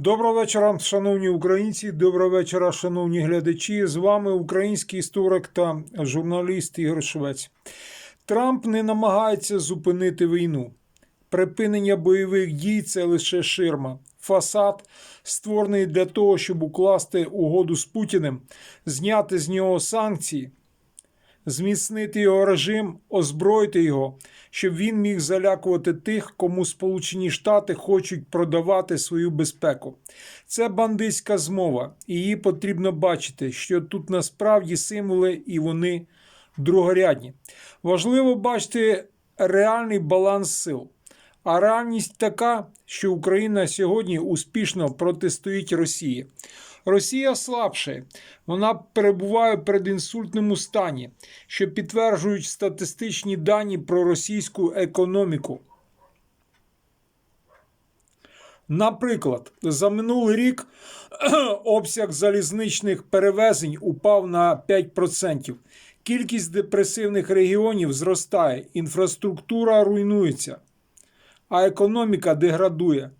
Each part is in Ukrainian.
Доброго вечора, шановні українці. Доброго вечора, шановні глядачі. З вами український історик та журналіст Ігор Швець. Трамп не намагається зупинити війну. Припинення бойових дій це лише ширма. Фасад створений для того, щоб укласти угоду з Путіним, зняти з нього санкції, зміцнити його режим, озброїти його, щоб він міг залякувати тих, кому Сполучені Штати хочуть продавати свою безпеку. Це бандитська змова, і її потрібно бачити, що тут насправді символи і вони другорядні. Важливо бачити реальний баланс сил. А реальність така, що Україна сьогодні успішно протистоїть Росії. Росія слабше, вона перебуває в передінсультному стані, що підтверджують статистичні дані про російську економіку. Наприклад, за минулий рік обсяг залізничних перевезень упав на 5%. Кількість депресивних регіонів зростає, інфраструктура руйнується, а економіка деградує.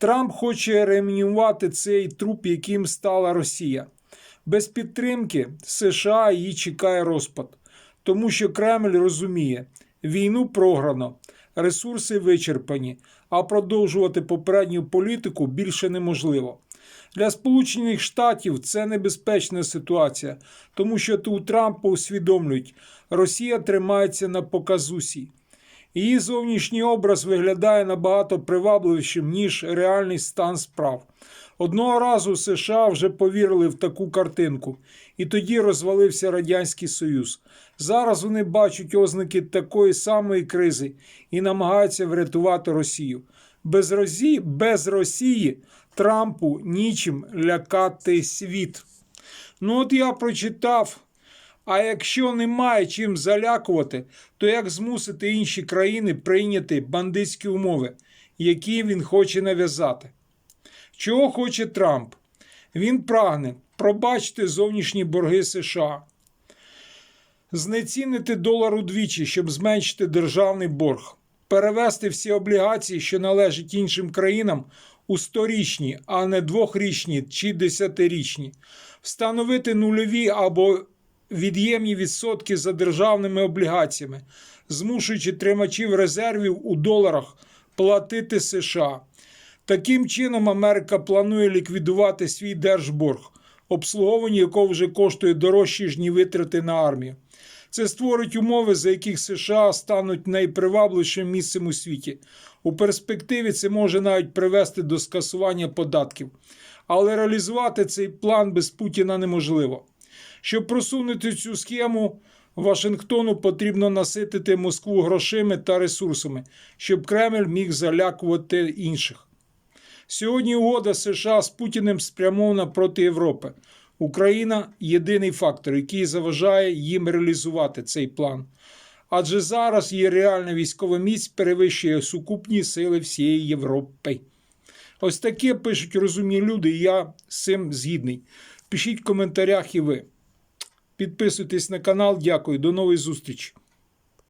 Трамп хоче реанімувати цей труп, яким стала Росія. Без підтримки США її чекає розпад, тому що Кремль розуміє, війну програно, ресурси вичерпані, а продовжувати попередню політику більше неможливо. Для Сполучених Штатів це небезпечна ситуація, тому що у Трампа усвідомлюють, Росія тримається на показусі. Її зовнішній образ виглядає набагато привабливішим, ніж реальний стан справ. Одного разу США вже повірили в таку картинку, і тоді розвалився Радянський Союз. Зараз вони бачать ознаки такої самої кризи і намагаються врятувати Росію. Без Росії, без Росії Трампу нічим лякати світ. Ну, от я прочитав. А якщо немає чим залякувати, то як змусити інші країни прийняти бандитські умови, які він хоче нав'язати? Чого хоче Трамп? Він прагне пробачити зовнішні борги США, знецінити долар удвічі, щоб зменшити державний борг, перевести всі облігації, що належать іншим країнам, у сторічні, а не двохрічні чи десятирічні, встановити нульові або від'ємні відсотки за державними облігаціями, змушуючи тримачів резервів у доларах платити США. Таким чином, Америка планує ліквідувати свій держборг, обслуговування якого вже коштує дорожче, ніж витрати на армію. Це створить умови, за яких США стануть найпривабливішим місцем у світі. У перспективі це може навіть привести до скасування податків. Але реалізувати цей план без Путіна неможливо. Щоб просунути цю схему, Вашингтону потрібно наситити Москву грошима та ресурсами, щоб Кремль міг залякувати інших. Сьогодні угода США з Путіним спрямована проти Європи. Україна єдиний фактор, який заважає їм реалізувати цей план. Адже зараз її реальна військова міць перевищує сукупні сили всієї Європи. Ось таке пишуть розумні люди, і я з цим згідний. Пишіть в коментарях і ви. Підписуйтесь на канал. Дякую. До нової зустрічі.